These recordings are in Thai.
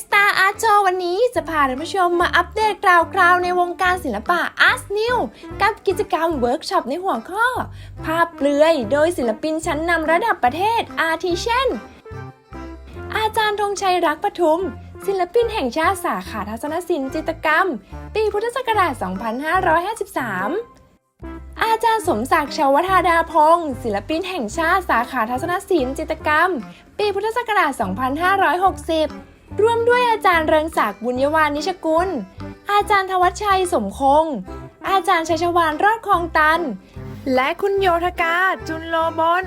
สตาร์อาร์โจวันนี้จะพาท่านผู้ชมมาอัปเดตกล่าวๆในวงการศิลปะ Art New กับกิจกรรมเวิร์กช็อปในหัวข้อ ภาพเปลือยโดยศิลปินชั้นนำระดับประเทศอาทิเช่น อาจารย์ธงชัยรักปทุม ศิลปินแห่งชาติสาขาทัศนศิลป์จิตรกรรม ปีพุทธศักราช 2553อาจารย์สมศักดิ์ชาวธาดาพงศ์ศิลปินแห่งชาติสาขาทัศนศิลป์จิตรกรรม ปีพุทธศักราช 2560 ร่วมด้วยอาจารย์เริงศักดิ์บุญยวานิชกุล อาจารย์ธวัชชัยสมคง อาจารย์ชัยชวานรอดคลองตัน และคุณโยธกาจุนโลบน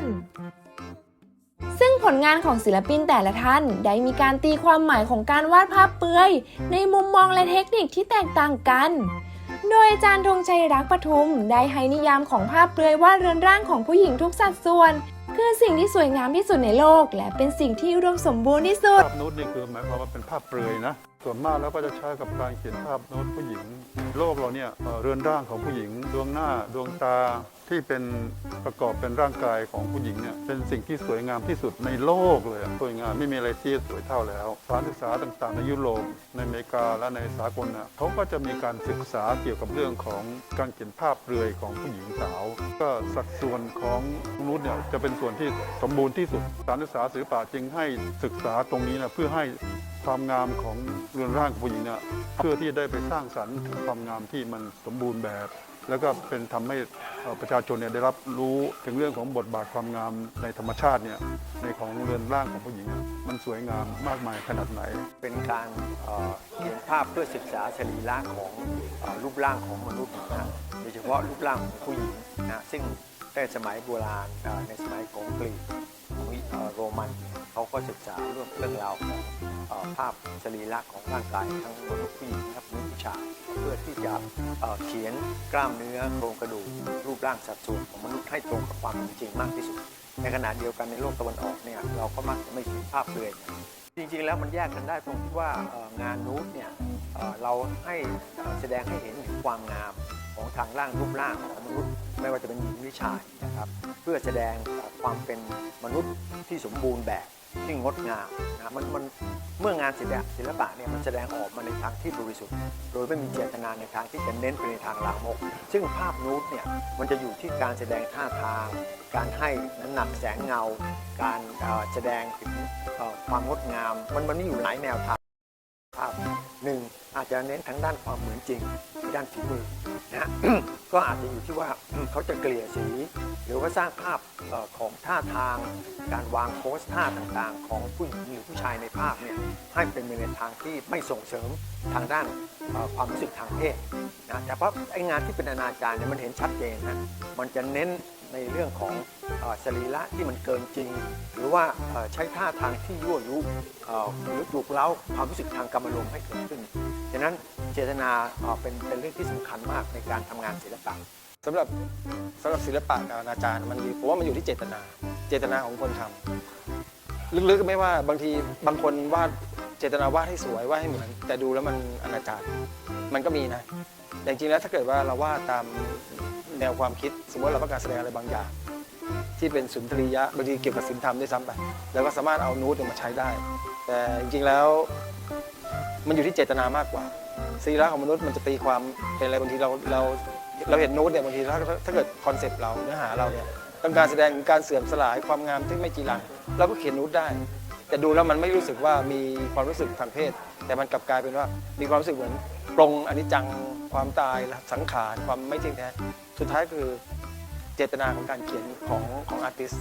ซึ่งผลงานของศิลปินแต่ละท่านได้มีการตีความหมายของการวาดภาพเปลือย ในมุมมองและเทคนิคที่แตกต่างกัน โดยอาจารย์ธงชัยรักปทุม ได้ให้นิยามของภาพเปลือยว่าเรือนร่างของผู้หญิงทุกสัดส่วน คือสิ่งที่สวยงามที่สุดในโลก และเป็นสิ่งที่อุดมสมบูรณ์ที่สุด ภาพนูดนี่คือหมายความว่าเป็นภาพเปลือยนะ ส่วนมากแล้วก็จะใช้กับการเขียนภาพนูดผู้หญิง โลกเราเนี่ยเรือนร่างของผู้หญิง ดวงหน้าดวงตาที่เป็นประกอบเป็นร่างกายของผู้หญิงเนี่ยเป็นสิ่งที่สวยงามที่สุดในโลกเลยสวยงามไม่มีอะไรที่สวยเท่าแล้วสถานศึกษาต่างๆ ในยุโรปในอเมริกาและในสากลน่ะเขาก็จะมีการศึกษาเกี่ยวกับเรื่องของการเขียนภาพเปลือยของผู้หญิงสาว ก็สัดส่วนของนูดเนี่ยจะเป็นส่วนที่สมบูรณ์ที่สุดสถานศึกษาศิลปะจึงให้ศึกษาตรงนี้นะเพื่อให้ ความงามของเรือนร่างของผู้หญิงเนี่ยเพื่อที่ได้ไปสร้างสรรค์ความงามที่มันสมบูรณ์แบบ แล้วก็เป็นทำให้ประชาชนเนี่ยได้รับรู้ถึงเรื่องของบทบาทความงามในธรรมชาติเนี่ยในของเรือนร่างของผู้หญิง มันสวยงามมากมายขนาดไหน เป็นการเขียนภาพเพื่อศึกษาสรีระของรูปร่างของมนุษย์นะโดยเฉพาะรูปร่างของผู้หญิงนะซึ่งในสมัยโบราณในสมัยของกรีก โรมันเขาก็ศึกษาเรื่องเรื่องราวของภาพสรีระของร่างกายทั้งมนุษย์ผู้หญิงและมนุษย์ผู้ชายเพื่อที่จะเขียนกล้ามเนื้อโครงกระดูกรูปร่างสัดส่วนของมนุษย์ให้ตรงกับความเป็นจริงมากที่สุด ในขณะเดียวกันในโลกตะวันออกเนี่ยเราก็มักจะไม่เห็นภาพเปลือยจริงๆแล้วมันแยกกันได้ตรงที่ว่างานนูดเนี่ยเราให้แสดงให้เห็นความงามของทางร่างรูปร่างของมนุษย์ ไม่ว่าจะเป็นหญิงหรือชายนะครับ เพื่อแสดงความเป็นมนุษย์ที่สมบูรณ์แบบที่งดงามนะมันมันเมื่องานศิลปะศิลปะเนี่ยมันแสดงออกมาในทางที่บริสุทธิ์ โดยไม่มีเจตนาในทางที่จะเน้นไปในทางลามก ซึ่งภาพนูดเนี่ยมันจะอยู่ที่การแสดงท่าทาง การให้น้ำหนักแสงเงา การแสดงถึงความงดงาม มันมันมีอยู่หลายแนวทางาพหนึ่งอาจจะเน้นทั้งด้านความเหมือนจริงด้านฝีมือนะฮะ ก็อาจจะอยู่ที่ว่าเขาจะเกลี่ยสี หรือว่าสร้างภาพออของท่าทาง การวางโพสท่าต่างๆ ของผู้หญิงหรือผู้ชายในภาพเนี่ยให้เป็นไปในทางที่ไม่ส่งเสริมทางด้านออความรู้สึกทางเพศนะแต่เพราะไอ้งานที่เป็นอนาจารเนี่ยมันเห็นชัดเจนนะมันจะเน้น ในเรื่องของสรีระที่มันเกินจริง หรือว่าใช้ท่าทางที่ยั่วยุหรือปลุกเร้าความรู้สึกทางกรรมลมให้เกิดขึ้นฉะนั้นเจตนาเป็นเป็นเรื่องที่สำคัญมากในการทำงานศิลปะสำหรับสำหรับศิลปะกับอาจารย์มันผมว่ามันอยู่ที่เจตนา เจตนาของคนทำลึกๆไม่ว่าบางทีบางคนวาดเจตนาวาดให้สวยวาดให้เหมือน แต่ดูแล้วมันอนาจารมันก็มีนะ แต่จริงๆแล้วถ้าเกิดว่าเราวาดตามแนวความคิด สมมติเราต้องการแสดงอะไรบางอย่าง ที่เป็นสุนทรียะบางทีเกี่ยวกับศิลธรรมด้วยซ้ำไปแล้วก็สามารถเอานูตเนี่ยมาใช้ได้ แต่จริงๆแล้วมันอยู่ที่เจตนามากกว่าสรีระของมนุษย์มันจะตีความเป็นอะไรบางทีเราเราเราเห็นนูตเนี่ยบางทีถ้าถ้าเกิดคอนเซปต์เราเนื้อหาเราเนี่ยต้องการแสดงถึงการเสื่อมสลายความงามที่ไม่จีรังเราก็เขียนนูตได้ แต่ดูแล้วมันไม่รู้สึกว่ามีความรู้สึกทางเพศ แต่มันกลับกลายเป็นว่ามีความรู้สึกเหมือนปรงอนิจจังความตายสังขารความไม่เที่ยงแท้สุดท้ายคือเจตนาของการเขียนของของอาร์ติส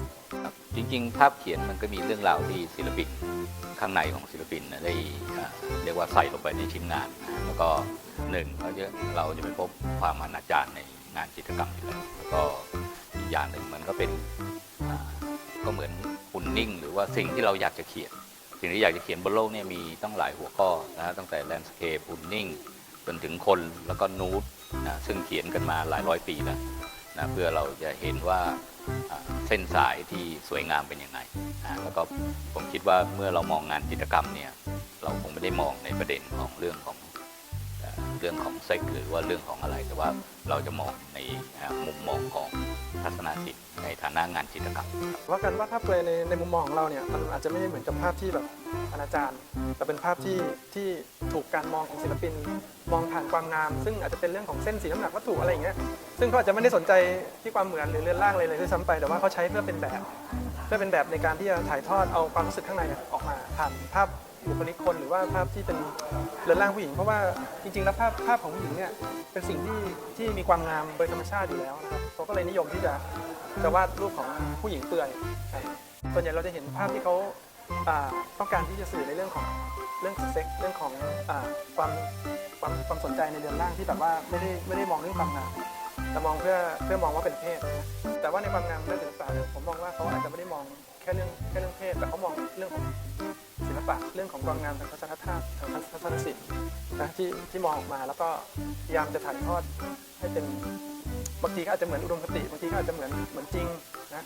ครับจริงๆ ภาพเขียนมันก็มีเรื่องราวที่ศิลปินข้างในของศิลปินนะได้อ่าเรียกว่าใส่ลงไปในชิ้นงานนะแล้วก็หนึ่งเราจะเราจะไปพบความอนาจารในงานจิตรกรรมอยู่แล้วแล้วก็อีกอย่างหนึ่งมันก็เป็น ก็เหมือนหุ่นนิ่ง หรือว่าสิ่งที่เราอยากจะเขียน สิ่งที่อยากจะเขียนบนโลกเนี่ยมีตั้งหลายหัวข้อนะฮะตั้งแต่แลนด์สเคปหุ่นนิ่งจนถึงคนแล้วก็นูดนะซึ่งเขียนกันมาหลายร้อยปีแล้วนะเพื่อเราจะเห็นว่าอ่าเส้นสายที่สวยงามเป็นยังไงนะแล้วก็ผมคิดว่าเมื่อเรามองงานจิตรกรรมเนี่ยเราคงไม่ได้มองในประเด็นของเรื่องของ เรื่องของเซ็กหรือว่าเรื่องของอะไร แต่ว่าเราจะมองในมุมมองของทัศนศิลป์ในฐานะงานจิตรกรรมว่าการวาดภาเปลยในในมุมมองของเราเนี่ยมันอาจจะไม่ได้เหมือนกับภาพที่แบบอนาจารแต่เป็นภาพที่ที่ถูกการมองของศิลปิน มองผ่านความงาม ซึ่งอาจจะเป็นเรื่องของเส้นสีน้ำหนักวัตถุอะไรอย่างเงี้ยซึ่งเขาอาจจะไม่ได้สนใจที่ความเหมือนหรือเรือนร่างอะไรเลยด้วยซ้ำไปแต่ว่าเขาใช้เพื่อเป็นแบบ เพื่อเป็นแบบในการที่จะถ่ายทอดเอาความรู้สึกข้างในออกมาผ่านภาพ บุคลิกคนหรือว่าภาพที่เป็นเรือนร่างผู้หญิง เพราะว่าจริงๆแล้วภาพภาพของผู้หญิงเนี่ยเป็นสิ่งที่ที่มีความงามโดยธรรมชาติอยู่แล้วนะครับเขาก็เลยนิยมที่จะจะวาดรูปของผู้หญิงเปลือยครับส่วนใหญ่เราจะเห็นภาพที่เขาอ่าต้องการที่จะสื่อในเรื่องของเรื่องเซ็กเรื่องของอาความความความสนใจในเรือนร่างที่แบบว่าไม่ได้ไม่ได้มองเรื่องความงามแต่มองเพื่อเพื่อมองว่าเป็นเพศนะแต่ว่าในความงามเรื่องศิลปะเนี่ยผมมองว่าเขาอาจจะไม่ได้มองแค่เรื่องแค่เรื่องเพศแต่เขามองเรื่องของ ศิลปะเรื่องของความงามทางทัศนธาตุทางทัศนศิลป์นะที่ที่มองออกมาแล้วก็พยายามจะถ่ายทอดให้เป็นบางทีก็อาจจะเหมือนอุดมคติบางทีก็อาจจะเหมือนเหมือนจริงนะ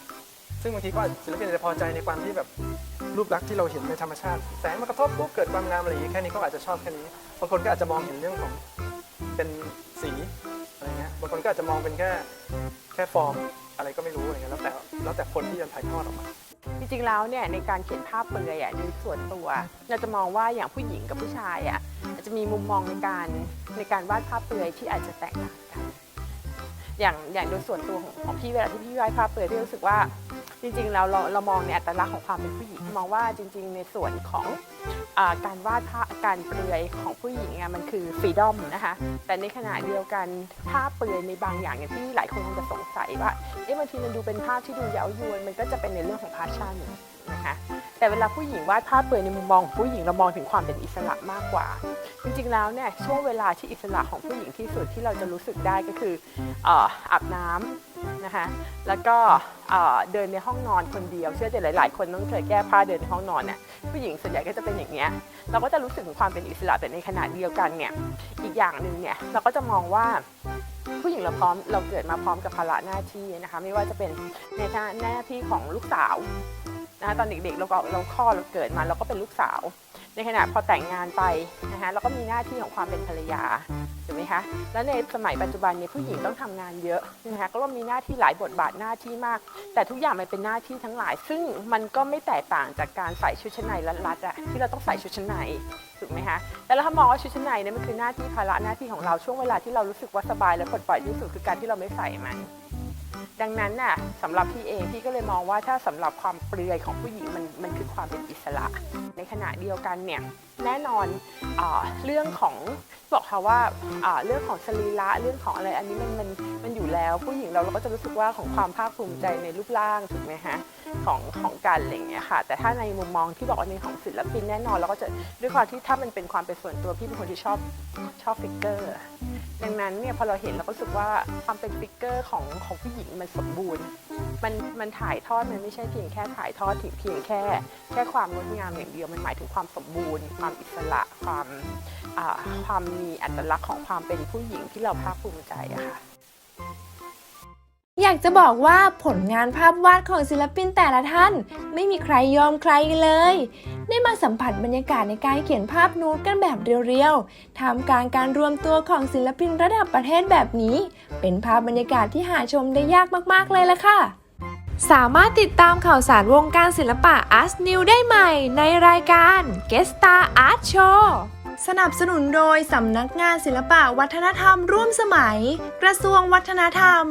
ซึ่งบางทีก็ศิลปินอาจจะพอใจในความที่แบบรูปลักษณ์ที่เราเห็นในธรรมชาติ แสงมากระทบปุ๊บเกิดความงามอะไรอย่างนี้แค่นี้ก็อาจจะชอบแค่นี้บางคนก็อาจจะมองเห็นเรื่องของเป็นสีอะไรเงี้ยบางคนก็อาจจะมองเป็นแค่แค่ฟอร์มอะไรก็ไม่รู้อะไรเงี้ยแล้วแต่แล้วแต่คนที่จะถ่ายทอดออกมา จริงๆแล้วเนี่ยในการเขียนภาพเปลือยอะในส่วนตัว เราจะมองว่าอย่างผู้หญิงกับผู้ชายอะอาจจะมีมุมมองในการในการวาดภาพเปลือยที่อาจจะแตกต่างกันอย่างอย่างโดยส่วนตัวของของพี่เวลาที่พี่วาดภาพเปลือยพี่รู้สึกว่าจริงๆเราเราเรามองในอัตลักษณ์ของความเป็นผู้หญิงมองว่าจริง ๆ ในส่วนของ การวาดภาพการเปลือยของผู้หญิงอะมันคือฟรีดอมนะคะ แต่ในขณะเดียวกันภาพเปลือยในบางอย่างอย่างที่หลายคนคงจะสงสัยว่าเอ๊ะบางทีมันดูเป็นภาพที่ดูเย้ายวนมันก็จะเป็นในเรื่องของพาชั่นนะคะ แต่เวลาผู้หญิงวาดภาพเปลือยในมุมมองผู้หญิงเรามองถึงความเป็นอิสระมากกว่า จริงๆแล้วเนี่ยช่วงเวลาที่อิสระของผู้หญิงที่สุดที่เราจะรู้สึกได้ก็คืออาบน้ำนะคะแล้วก็เอ่อเดินในห้องนอนคนเดียว เชื่อใจหลาย ๆ คนต้องเคยแก้ผ้าเดินในห้องนอนเนี่ยผู้หญิงส่วนใหญ่ก็จะเป็นอย่างเนี้ยเราก็จะรู้สึกถึงความเป็นอิสระแต่ในขณะเดียวกันเนี่ยอีกอย่างหนึ่งเนี่ยเราก็จะมองว่าผู้หญิงเราพร้อมเราเกิดมาพร้อมกับภาระหน้าที่นะคะไม่ว่าจะเป็นในหน้าที่ของลูกสาว นะคะตอนเด็กๆเราก็เราคลอดเราเกิดมาเราก็เป็นลูกสาว ในขณะพอแต่งงานไปนะคะเราก็มีหน้าที่ของความเป็นภรรยาถูกไหมคะแล้วในสมัยปัจจุบันเนี่ยผู้หญิงต้องทำงานเยอะนะคะก็มีหน้าที่หลายบทบาทหน้าที่มาก แต่ทุกอย่างมันเป็นหน้าที่ทั้งหลาย ซึ่งมันก็ไม่แตกต่างจากการใส่ชุดชั้นในรัดๆอะที่เราต้องใส่ชุดชั้นในถูกไหมคะแต่เราถ้ามองว่าชุดชั้นในเนี่ยมันคือหน้าที่ภาระหน้าที่ของเราช่วงเวลาที่เรารู้สึกว่าสบายและปลดปล่อยที่สุดคือการที่เราไม่ใส่มัน ดังนั้นน่ะสำหรับพี่เองพี่ก็เลยมองว่าถ้าสำหรับความเปลือยของผู้หญิงมันมันคือความเป็นอิสระ ในขณะเดียวกันเนี่ยแน่นอนอเรื่องของบอกค่ะว่าเรื่องของสรีระเรื่องของอะไรอันนี้มันมันมันอยู่แล้ว ผู้หญิงเราเราก็จะรู้สึกว่าของความภาคภูมิใจในรูปร่างถูกไหมฮะของของกันอะไรเงี้ยค่ะ แต่ถ้าในมุมมองที่บอกว่าในของศิลปินแน่นอนเราก็จะด้วยความที่ถ้ามันเป็นความเป็นส่วนตัวพี่เป็นคนที่ชอบชอบฟิกเกอร์ดังนั้นเนี่ยพอเราเห็นเราก็รู้สึกว่าความเป็นฟิกเกอร์ของของผู้หญิงมันสมบูรณ์ มันมันถ่ายทอดมันไม่ใช่เพียงแค่ถ่ายทอดถึงเพียงแค่ แค่ความงดงามอย่างเดียวมันหมายถึงความสมบูรณ์ ความอิสระความความมีอัตลักษณ์ของความเป็นผู้หญิงที่เราภาคภูมิใจอะค่ะ อยากจะบอกว่าผลงานภาพวาดของศิลปินแต่ละท่าน ไม่มีใครยอมใครเลย ได้มาสัมผัสบรรยากาศในการเขียนภาพนูดกันแบบเรียวๆท่ามกลางการรวมตัวของศิลปินระดับประเทศแบบนี้ เป็นภาพบรรยากาศที่หาชมได้ยากมากๆเลยละค่ะ สามารถติดตามข่าวสารวงการศิลปะ Art New ได้ใหม่ในรายการ g u e Star Art Show สนับสนุนโดยสำนักงานศิลปะวัฒนธรรมร่วมสมัย กระทรวงวัฒนธรรม